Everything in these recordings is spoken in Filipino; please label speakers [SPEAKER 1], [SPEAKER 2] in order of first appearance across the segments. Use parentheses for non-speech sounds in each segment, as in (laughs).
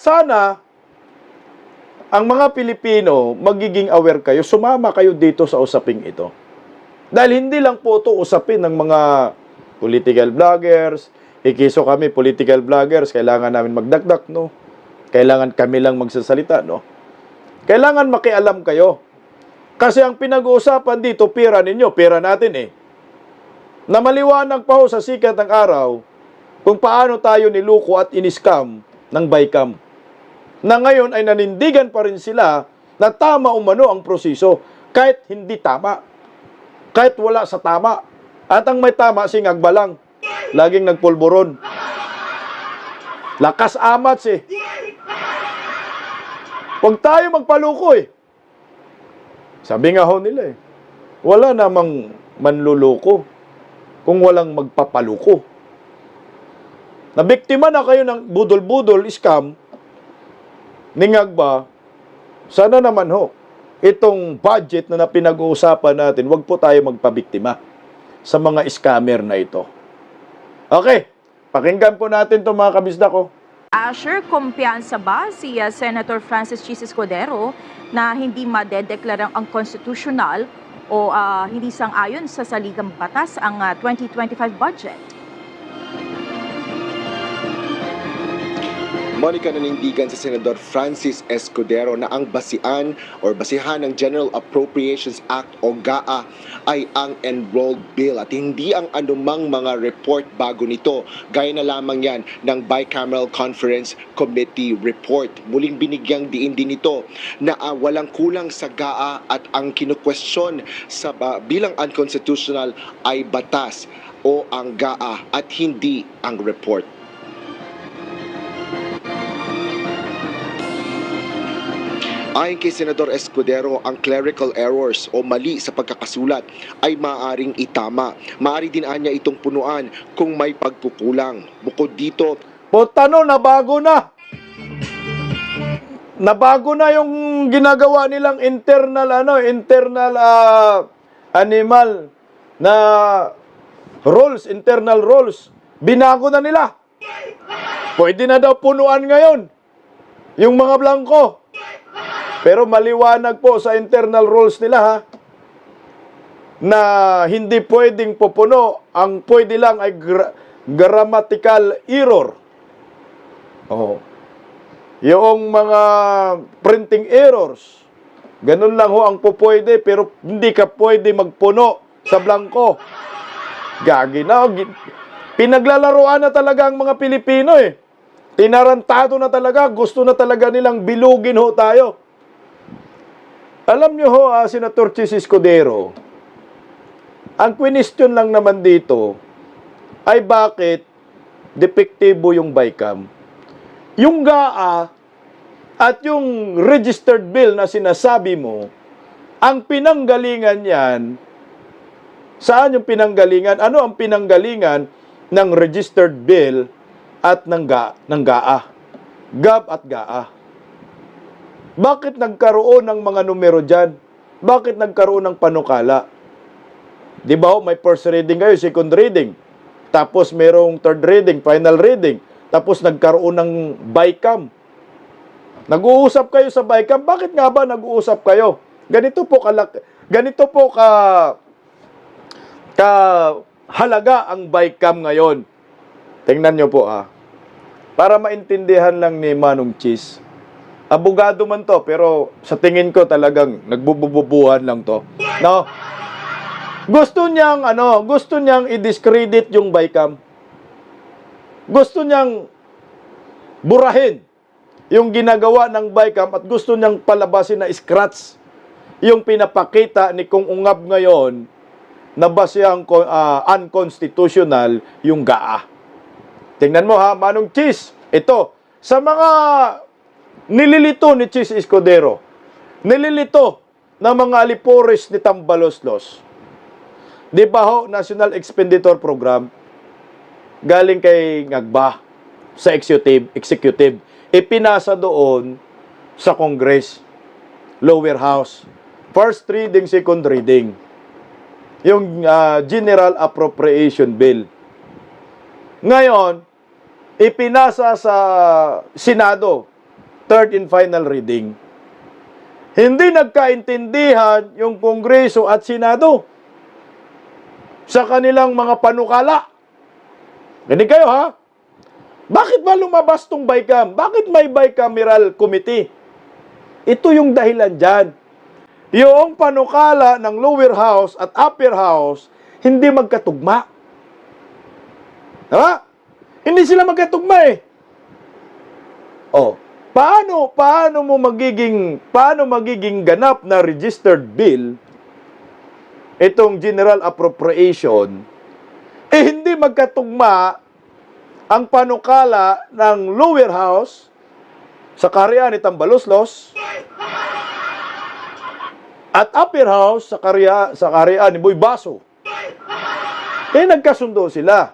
[SPEAKER 1] sana, ang mga Pilipino, magiging aware kayo, sumama kayo dito sa usaping ito. Dahil hindi lang po ito usapin ng mga political vloggers, ikiso kami, political vloggers, kailangan namin magdakdak, no? Kailangan kami lang magsasalita, no? Kailangan makialam kayo. Kasi ang pinag-uusapan dito, pera ninyo, pera natin eh. Na maliwanag pa ho sa sikat ng araw kung paano tayo niluko at iniskam ng Bicam. Na ngayon ay nanindigan pa rin sila na tama umano ang proseso kahit hindi tama. Kahit wala sa tama. At ang may tama, si Ngagbalang. Laging nagpulburon. Lakas amats eh. Huwag tayo magpaluko eh. Sabi nga ho nila eh, wala namang manluloko kung walang magpapaluko. Nabiktima na kayo ng budol-budol, scam, ningag ba, sana naman ho, itong budget na napinag-uusapan natin, wag po tayo magpabiktima sa mga scammer na ito. Okay, pakinggan po natin itong mga kabisda ko.
[SPEAKER 2] Asher, kumpiyansa ba si uh, Senator Francis Chis Escudero na hindi madedeklarang ang constitutional o ah, hindi sang-ayon sa saligang batas ang ah, 2025 budget?
[SPEAKER 3] Monica nanindigan sa Senador Francis Escudero na ang basian or basihan ng General Appropriations Act o GAA ay ang enrolled bill at hindi ang anumang mga report bago nito. Gaya na lamang yan ng Bicameral Conference Committee report. Muling binigyang diin din ito na ah, walang kulang sa GAA at ang kinukwestiyon sa ah, bilang unconstitutional ay batas o ang GAA at hindi ang report. Ayon kay Senador Escudero, ang clerical errors o mali sa pagkakasulat ay maaaring itama. Maari din anya itong punuan kung may pagkukulang. Bukod dito,
[SPEAKER 1] Puta no, nabago na. Nabago na yung ginagawa nilang internal ano, internal ah, animal na rules, internal rules. Binago na nila. Pwede na daw punuan ngayon yung mga blanco. Pero maliwanag po sa internal rules nila ha na hindi pwedeng pupuno, ang pwede lang ay gra- grammatical error. Oh. Yung mga printing errors, ganun lang ho ang pupwede, pero hindi ka pwede magpuno sa blanco. Gagi na. Pinaglalaroan na talaga ang mga Pilipino eh. Tinarantado na talaga, gusto na talaga nilang bilugin ho tayo. Alam nyo ho, ah, Senator Chis Escudero, ang question lang naman dito ay bakit depektibo yung BICAM. Yung GAA at yung registered bill na sinasabi mo, ang pinanggalingan yan, saan yung pinanggalingan? Ano ang pinanggalingan ng registered bill at ng, GA, ng GAA? GAB at GAA. Bakit nagkaroon ng mga numero dyan? Bakit nagkaroon ng panukala? Di ba may first reading kayo, second reading. Tapos merong third reading, final reading. Tapos nagkaroon ng BICAM. Nag-uusap kayo sa BICAM. Bakit nga ba nag-uusap kayo? Ganito po kalak ganito po ka ka halaga ang BICAM ngayon. Tingnan nyo po ah. Para maintindihan lang ni Manong Cheese. Abogado man to, pero sa tingin ko talagang nagbubububuhan lang to. No? Gusto niyang ano, gusto niyang i-discredit yung Bicam. Gusto niyang burahin yung ginagawa ng Bicam at gusto niyang palabasin na scratch yung pinapakita ni Kung Ungab ngayon na basehang ko- ah, unconstitutional yung GAA. Tingnan mo ha, Manong Cheese. Ito, sa mga nililito ni Cheese Escudero, nililito ng mga alipores ni Tambaloslos, Di ba ho, National Expenditure Program, galing kay Ngagba sa executive, executive. Ipinasa doon sa Congress, lower house. First reading, second reading. Yung ah, General Appropriation Bill. Ngayon, ipinasa sa Senado third and final reading. Hindi nagkaintindihan yung Kongreso at Senado sa kanilang mga panukala. Ganun kayo ha? Bakit ba lumabas tong BICAM? Bakit may bicameral committee? Ito yung dahilan dyan. Yung panukala ng lower house at upper house, hindi magkatugma. Diba? Hindi sila magkatugma eh. Oh, paano paano mo magiging paano magiging ganap na registered bill itong general appropriation eh hindi magkatugma ang panukala ng lower house sa karya ni Tambaloslos at upper house sa karya sa karya ni Boy Baso. Eh nagkasundo sila.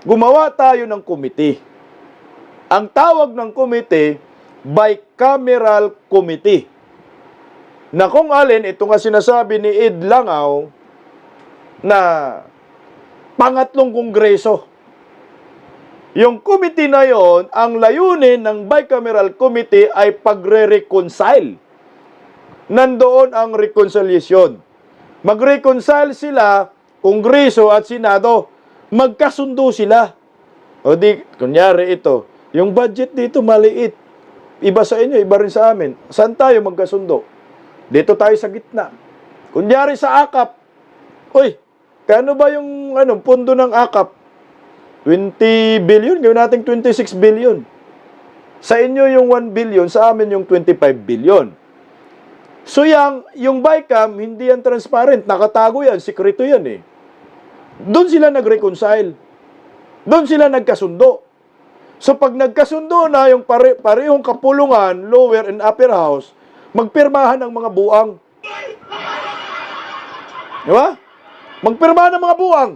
[SPEAKER 1] Gumawa tayo ng committee. Ang tawag ng committee, bicameral committee. Na kung alin, ito nga sinasabi ni Ed Langaw na pangatlong kongreso. Yung committee na yon, ang layunin ng bicameral committee ay pagre-reconcile. Nandoon ang reconciliation. Mag-reconcile sila, kongreso at senado. Magkasundo sila. O di, kunyari ito, yung budget dito maliit. Iba sa inyo, iba rin sa amin. Saan tayo magkasundo? Dito tayo sa gitna. Kunyari sa akap. Uy, kano ba yung ano, pundo ng akap? 20 billion, gawin natin 26 billion. Sa inyo yung 1 billion, sa amin yung 25 billion. So yung, yung BICAM, hindi yan transparent. Nakatago yan, sikreto yan eh. Doon sila nag-reconcile. Doon sila nagkasundo. So pag nagkasundo na yung pare, parehong kapulungan, lower and upper house, magpirmahan ng mga buang. Di ba? Magpirmahan ng mga buang.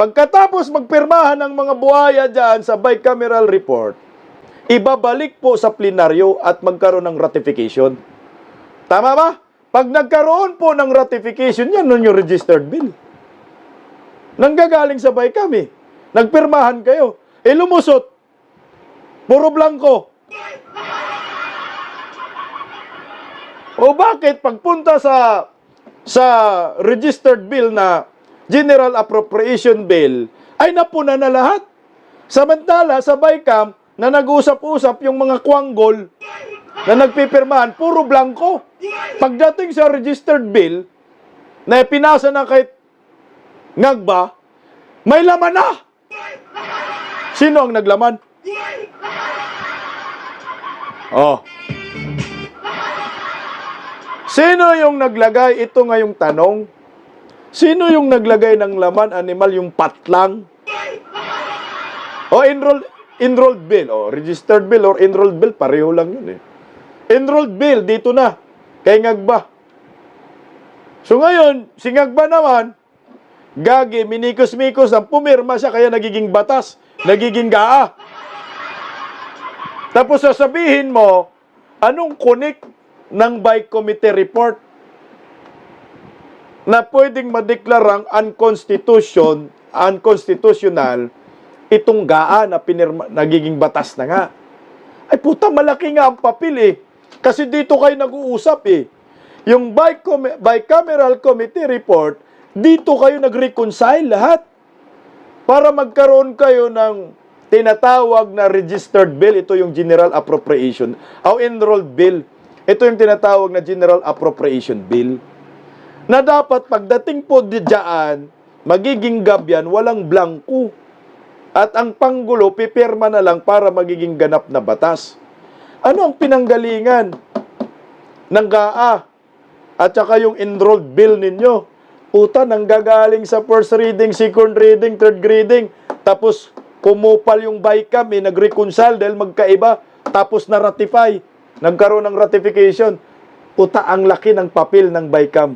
[SPEAKER 1] Pagkatapos magpirmahan ng mga buhaya dyan sa bicameral report, ibabalik po sa plenaryo at magkaroon ng ratification. Tama ba? Pag nagkaroon po ng ratification, yan nun yung registered bill. Nanggagaling sa eh. Nagpirmahan kayo. Eh lumusot. Puro blanco. O bakit pagpunta sa sa registered bill na General Appropriation Bill ay napuna na lahat. Samantala sa BICAM na nag-usap-usap yung mga kwanggol na nagpipirmahan, puro blanco. Pagdating sa registered bill na pinasa na kahit ngagba, may laman na. Sino ang naglaman? Oh. Sino yung naglagay? Ito nga yung tanong. Sino yung naglagay ng laman animal yung patlang? O enrolled enrolled bill o registered bill or enrolled bill pareho lang yun eh. Enrolled bill dito na kay Ngagba. So ngayon, si Ngagba naman gagi minikos-mikos ang pumirma siya kaya nagiging batas, nagiging gaa. Tapos sasabihin mo, anong connect ng by committee report na pwedeng madeklarang unconstitution, unconstitutional itong GAA na pinirma, nagiging batas na nga. Ay puta, malaki nga ang papel eh. Kasi dito kayo nag-uusap eh. Yung bicam- bicameral committee report, dito kayo nag-reconcile lahat. Para magkaroon kayo ng tinatawag na registered bill. Ito yung general appropriation. O enrolled bill. Ito yung tinatawag na general appropriation bill na dapat pagdating po di dyan, magiging gabyan, walang blanco. At ang panggulo, pipirma na lang para magiging ganap na batas. Ano ang pinanggalingan ng GAA at saka yung enrolled bill ninyo? Puta, nanggagaling sa first reading, second reading, third reading, tapos kumupal yung BICAM, eh, nag-reconcile dahil magkaiba, tapos na-ratify, nagkaroon ng ratification. Puta, ang laki ng papel ng BICAM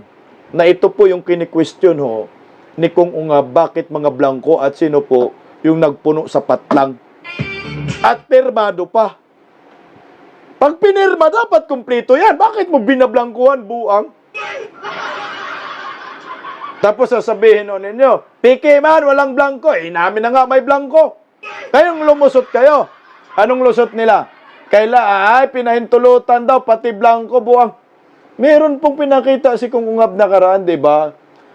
[SPEAKER 1] na ito po yung kini-question ho ni Kung Unga, bakit mga blanco at sino po yung nagpuno sa patlang. At pirmado pa. Pag pinirma, dapat kumpleto yan. Bakit mo binablangkuhan buang? Tapos sasabihin o ninyo, Piki man, walang blanco. Eh, namin na nga may blanco. Ngayong lumusot kayo. Anong lusot nila? Kaila, ay, pinahintulutan daw, pati blanco buwang. Meron pong pinakita si Kung Ungab nakaraan, di ba?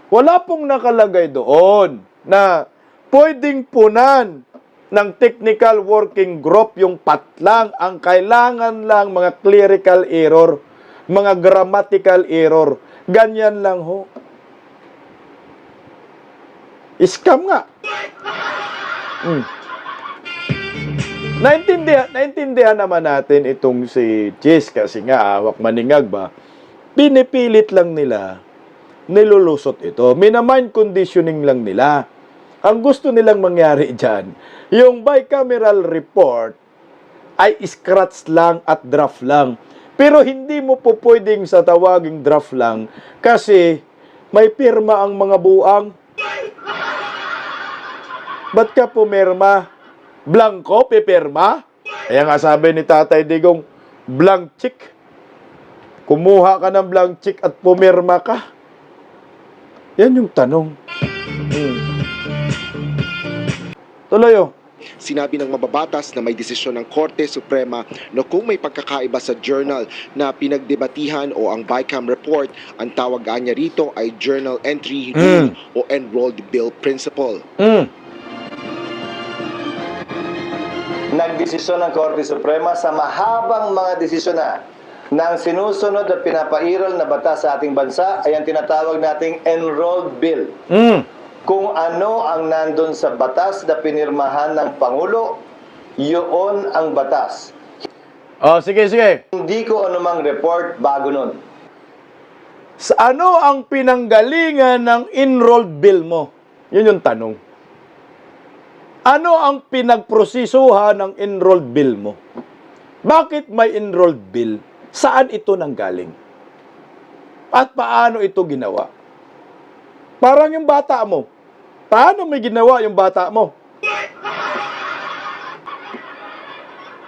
[SPEAKER 1] Wala pong nakalagay doon na pwedeng punan ng technical working group yung patlang. Ang kailangan lang mga clerical error, mga grammatical error. Ganyan lang ho. Scam nga. Hmm. Naintindihan, naintindihan naman natin itong si Chis kasi nga hawak maningag ba. Pinipilit lang nila nilulusot ito. Minamind conditioning lang nila. Ang gusto nilang mangyari (laughs) dyan, yung bicameral report ay scratch lang at draft lang. Pero hindi mo po pwedeng sa tawaging draft lang kasi may pirma ang mga buang. Ba't ka pumirma? Blanco, pipirma? Kaya nga sabi ni Tatay Digong, blank check. Kumuha ka ng blank check at pumirma ka. Yan yung tanong. Hmm. Tuloy oh.
[SPEAKER 3] Sinabi ng mababatas na may desisyon ng Korte Suprema na kung may pagkakaiba sa journal na pinagdebatihan o ang BICAM report, ang tawagan niya rito ay journal entry rule o enrolled bill principle.
[SPEAKER 1] Hmm.
[SPEAKER 4] Nagdesisyon ng Korte Suprema sa mahabang mga desisyon na ng sinusunod at pinapairal na batas sa ating bansa ay ang tinatawag nating enrolled bill.
[SPEAKER 1] Hmm.
[SPEAKER 4] Kung ano ang nandun sa batas na pinirmahan ng Pangulo, yun ang batas.
[SPEAKER 1] Oh, sige, sige.
[SPEAKER 4] Hindi ko anumang report bago nun.
[SPEAKER 1] Sa ano ang pinanggalingan ng enrolled bill mo? Yun yung tanong. Ano ang pinagprosisuhan ng enrolled bill mo? Bakit may enrolled bill? Saan ito nanggaling? At paano ito ginawa? Parang yung bata mo. Paano may ginawa yung bata mo?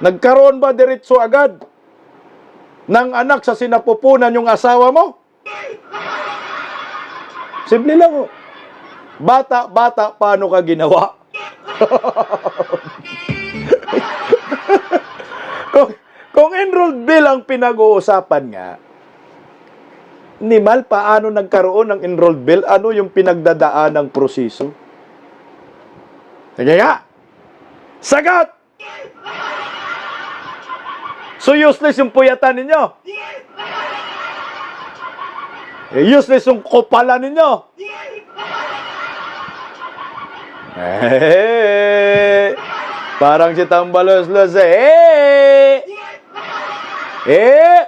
[SPEAKER 1] Nagkaroon ba diretso agad ng anak sa sinapupunan yung asawa mo? Simple lang oh. Bata, bata, paano ka ginawa? (laughs) kung, kung enrolled bill ang pinag-uusapan nga, ni Mal, paano nagkaroon ng enrolled bill? Ano yung pinagdadaan ng proseso? Sige nga. Sagot! So useless yung puyatan ninyo. Eh, useless yung kopalan ninyo. Eh, parang si Tambalos-los eh. Eh,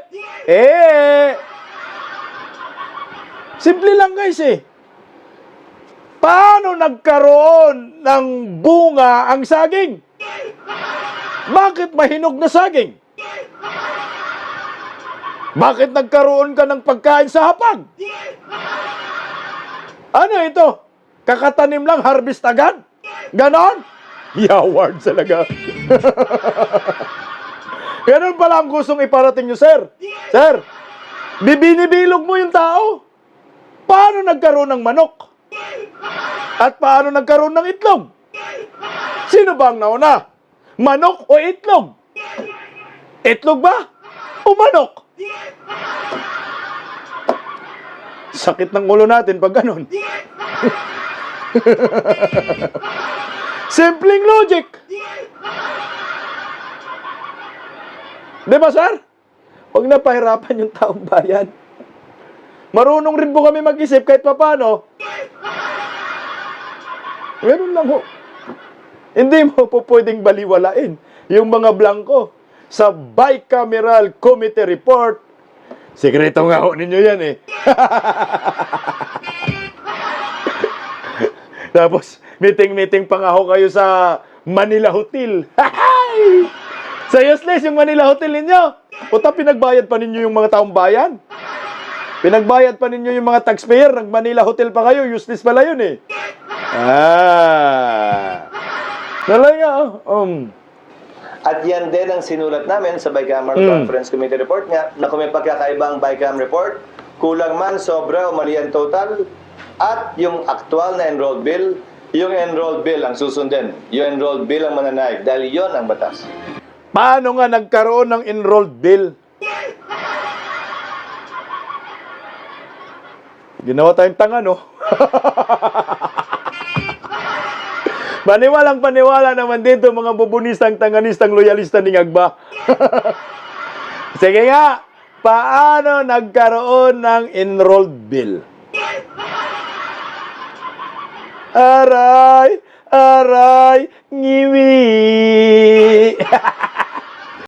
[SPEAKER 1] eh. Simple lang guys eh. Paano nagkaroon ng bunga ang saging? Bakit mahinog na saging? Bakit nagkaroon ka ng pagkain sa hapag? Ano ito? Kakatanim lang, harvest agad? Ganon? (laughs) Yaward talaga. (laughs) Ganon pala ang gustong iparating nyo, sir. Sir, bibinibilog mo yung tao. Paano nagkaroon ng manok? At paano nagkaroon ng itlog? Sino ba ang nauna? Manok o itlog? Itlog ba? O manok? Sakit ng ulo natin pag ganun. (laughs) (laughs) Simpleng logic. Di ba, sir? Huwag na pahirapan yung taong bayan. Marunong rin po kami mag-isip kahit papano. Meron lang ho. Hindi mo po pwedeng baliwalain yung mga blanco sa bicameral committee report. Sikreto nga ho ninyo yan eh. (laughs) Tapos, meeting-meeting pa nga ho kayo sa Manila Hotel. Sa useless yung Manila Hotel ninyo. Puta, pinagbayad pa ninyo yung mga taong bayan. Pinagbayad pa ninyo yung mga taxpayer. Nag Manila Hotel pa kayo. Useless pala yun eh. Ah. Talaga, oh. um.
[SPEAKER 4] At yan din ang sinulat namin sa Bicameral
[SPEAKER 1] Mm.
[SPEAKER 4] Conference Committee report nga na kung may pagkakaiba ang Bicam report, kulang man, sobra o mali ang total, at yung actual na enrolled bill, yung enrolled bill ang susundin. Yung enrolled bill ang mananaig dahil yon ang batas.
[SPEAKER 1] Paano nga nagkaroon ng enrolled bill? Ginawa tayong tanga, no? (laughs) Maniwalang paniwala naman dito mga bubunistang, tanganistang, loyalista ni Agba. (laughs) Sige nga, paano nagkaroon ng enrolled bill? Aray, aray, ngiwi. (laughs)